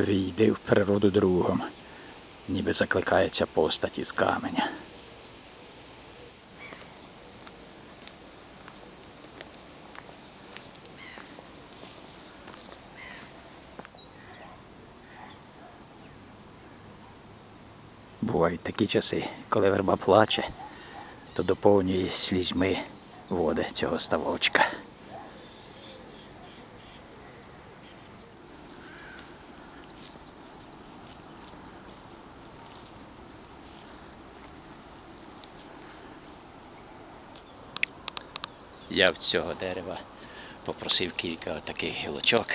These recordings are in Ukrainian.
Війди в природу другом, ніби закликається постать із каменя. Бувають такі часи, коли верба плаче, то доповнює слізьми води цього ставочка. Я в цього дерева попросив кілька таких гілочок.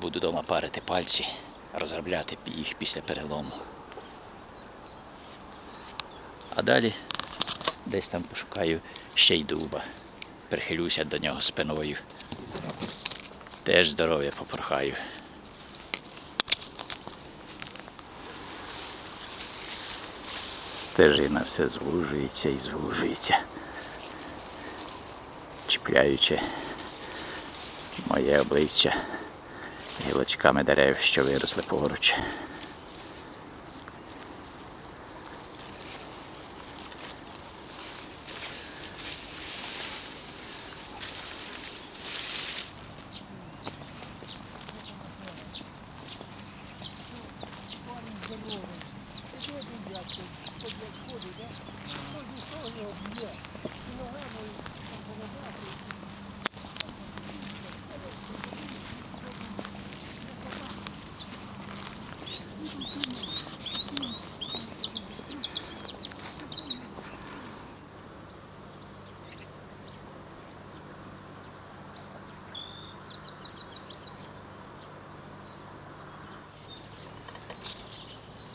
Буду вдома парити пальці, розробляти їх після перелому. А далі десь там пошукаю ще й дуба. Прихилюся до нього спиною. Теж здоров'я попрохаю. Стежина все звужується і звужується, чіпляючи моє обличчя гілочками дерев, що виросли поруч.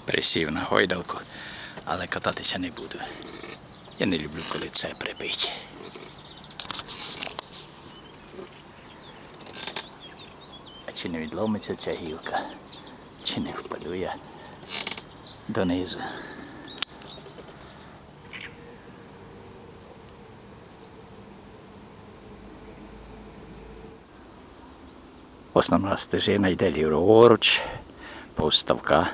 Присів на гойдалку, але кататися не буду. Я не люблю, коли це припить. А чи не відломиться ця гілка, чи не впаду я донизу. Основна стежина йде ліворуч, повставка.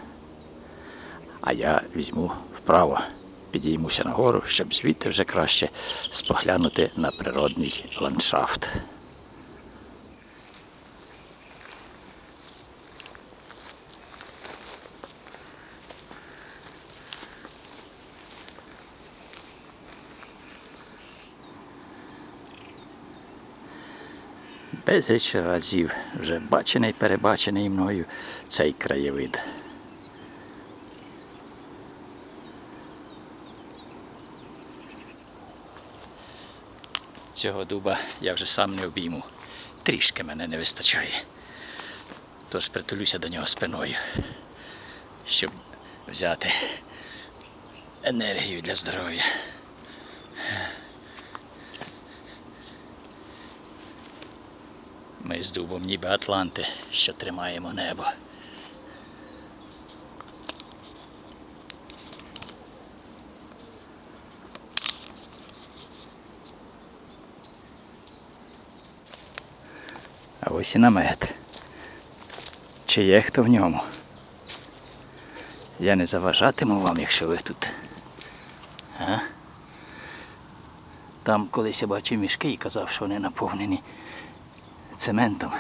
А я візьму вправо, підіймуся нагору, щоб звідти вже краще споглянути на природний ландшафт. Безліч разів вже бачений, перебачений мною цей краєвид. Цього дуба я вже сам не обійму. Трішки мене не вистачає. Тож притулюся до нього спиною, щоб взяти енергію для здоров'я. Ми з дубом ніби Атланти, що тримаємо небо. І намет. Чи є хто в ньому? Я не заважатиму вам, якщо ви тут. А? Там колись я бачив мішки і казав, що вони наповнені цементом.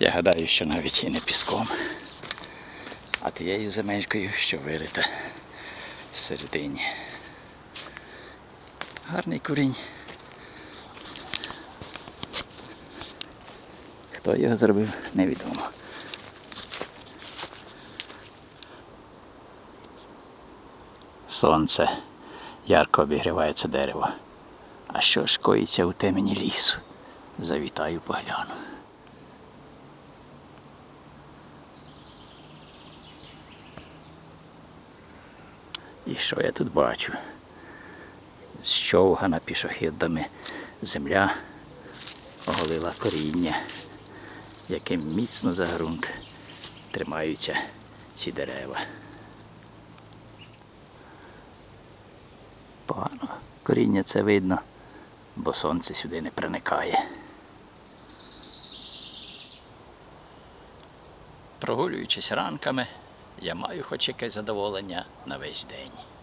Я гадаю, що навіть і не піском, а тією земелькою, що вирита всередині. Гарний курінь. Хто його зробив, невідомо. Сонце ярко обігріває це дерево. А що ж коїться у темені лісу? Завітаю погляну. І що я тут бачу? Щовгана пішохідами земля оголила коріння, яким міцно за ґрунт тримаються ці дерева. Погано коріння це видно, бо сонце сюди не проникає. Прогулюючись ранками, я маю хоч якесь задоволення на весь день.